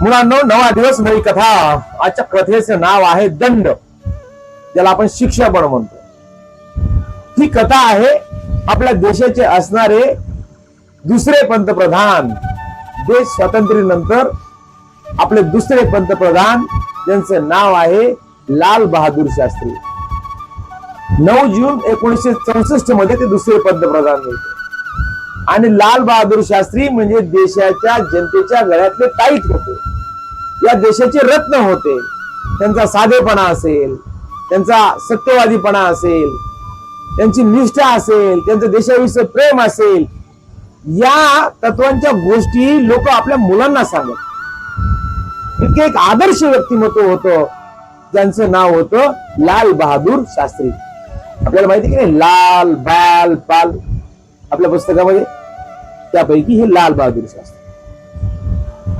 मुलांनो नवा दिवस नवी कथा. आजच्या कथेचं नाव आहे दंड. ज्याला आपण शिक्षा पण म्हणतो. ही कथा आहे आपल्या देशाचे असणारे दुसरे पंतप्रधान. देश स्वातंत्र्यानंतर आपले दुसरे पंतप्रधान ज्यांचं नाव आहे लाल बहादूर शास्त्री. नऊ जून एकोणीसशे चौसष्टमध्ये ते दुसरे पंतप्रधान होते. आणि लाल बहादूर शास्त्री म्हणजे देशाच्या जनतेच्या गळ्यातले टाईट होते. या देशाचे रत्न होते. त्यांचा साधेपणा असेल त्यांचा सत्यवादीपणा असेल त्यांची निष्ठा असेल त्यांचं देशाविषयी प्रेम असेल या तत्वांच्या गोष्टी लोक आपल्या मुलांना सांगत. इतके एक आदर्श व्यक्तिमत्व होतं ज्यांचं नाव होतं लाल बहादूर शास्त्री. आपल्याला माहिती की नाही? लाल बाल पाल आपल्या पुस्तकामध्ये त्यापैकी हे लाल बहादूर शास्त्री.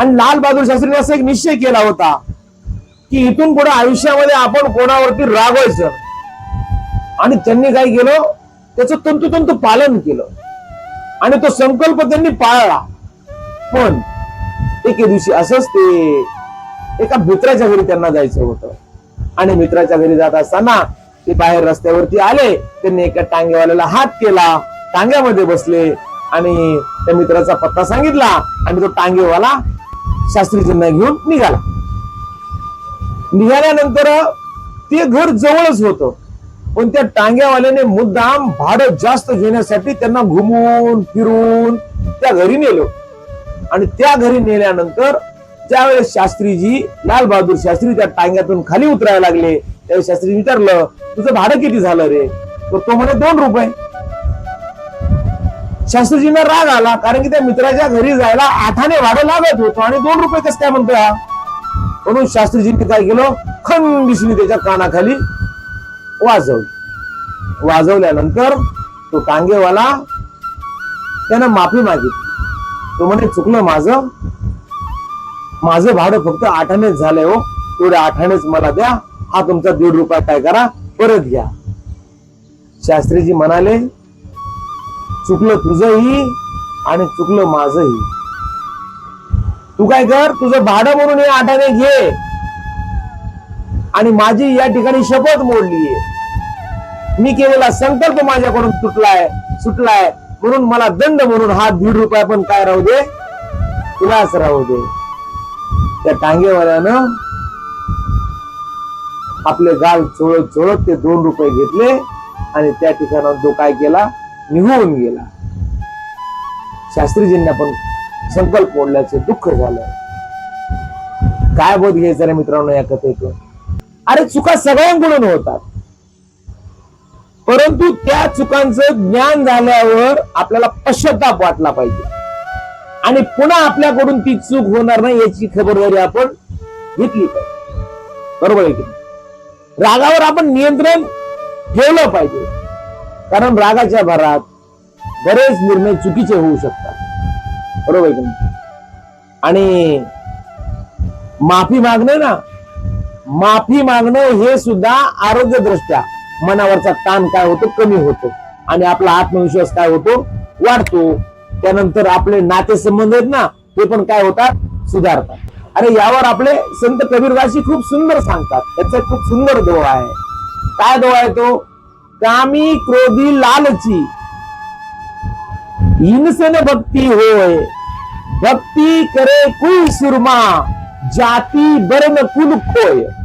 आणि लाल बहादूर शास्त्रीने असा एक निश्चय केला होता की इथून पुढे आयुष्यामध्ये आपण कोणावरती रागवायचं? आणि त्यांनी काय केलं? त्याचं तंतोतंत पालन केलं. आणि तो संकल्प त्यांनी पाळला. पण एके दिवशी असंच ते एका मित्राच्या घरी त्यांना जायचं होतं. आणि मित्राच्या घरी जात असताना ते बाहेर रस्त्यावरती आले. त्यांनी एका टांगेवाल्याला हात केला. टांग्यामध्ये बसले आणि त्या मित्राचा पत्ता सांगितला आणि तो टांगेवाला शास्त्रीजींना घेऊन निघाला. निघाल्यानंतर ते घर जवळच होतं. पण त्या टांग्यावाल्याने मुद्दाम भाडं जास्त घेण्यासाठी त्यांना घुमून फिरून त्या घरी नेलो. आणि त्या घरी नेल्यानंतर ज्यावेळेस शास्त्रीजी लालबहादूर शास्त्री त्या टांग्यातून खाली उतरायला लागले त्यावेळेस शास्त्री विचारलं तुझं भाडं किती झालं रे? तर तो म्हणे दोन रुपये. शास्त्रीजींना राग आला कारण की त्या मित्राच्या घरी जायला आठाने भाडं लागत होतं. आणि दोन रुपये कसं काय म्हणतो हा? म्हणून शास्त्रीजींनी काय केलं? खंडिसनी त्याच्या कानाखाली वाजवली. वाजवल्यानंतर तो टांगेवाला त्यानं माफी मागितली. तो म्हणे चुकलं माझं. माझं भाडं फक्त आठानेच झालंय हो. तेवढ्या आठानेच मला द्या. हा तुमचा दीड रुपया काय करा? परत घ्या. शास्त्रीजी म्हणाले चुकलं तुझंही आणि चुकलं माझंही. तू काय कर? तुझं भाडं म्हणून हे आठाने घे. आणि माझी या ठिकाणी शपथ मोडलीये मी केलेला संकल्प माझ्याकडून तुटलाय सुटलाय म्हणून मला दंड म्हणून हा दीड रुपया पण काय राहू दे? तुलाच राहू दे. त्या टांगेवाल्यानं आपले गाल चोळत चोळत ते दोन रुपये घेतले आणि त्या ठिकाणावर तो काय केला निघून गेला. शास्त्रीजींना पण संकल्प मोडल्याचे दुःख झालं. काय बोध घ्यायचं रे मित्रांनो या कथेतून? अरे चुका सगळ्यांकडून होतात. परंतु त्या चुकांचं ज्ञान झाल्यावर आपल्याला पश्चाताप वाटला पाहिजे. आणि पुन्हा आपल्याकडून ती चूक होणार नाही याची खबरदारी आपण घेतली पाहिजे. बरोबर आहे की रागावर आपण नियंत्रण ठेवलं पाहिजे. कारण रागाच्या भरात बरेच निर्णय चुकीचे होऊ शकतात. बरोबर आहे आणि माफी मागणं ना माफी मागणं हे सुद्धा आरोग्यदृष्ट्या मनावरचा ताण काय होतो? कमी होतो. आणि आपला आत्मविश्वास काय होतो? वाढतो. त्यानंतर आपले नातेसंबंध आहेत ना ते पण काय होतात? सुधारतात. अरे यावर आपले संत कबीरदासी खूप सुंदर सांगतात. त्याचा खूप सुंदर दोहा आहे. काय दोहा आहे तो? કામી ક્રોધી લાલચી. હિંસન ભક્તિ હોય ભક્તિ કરે કુલ સુરમાં જાતિ બર્મ કુલ ખોય.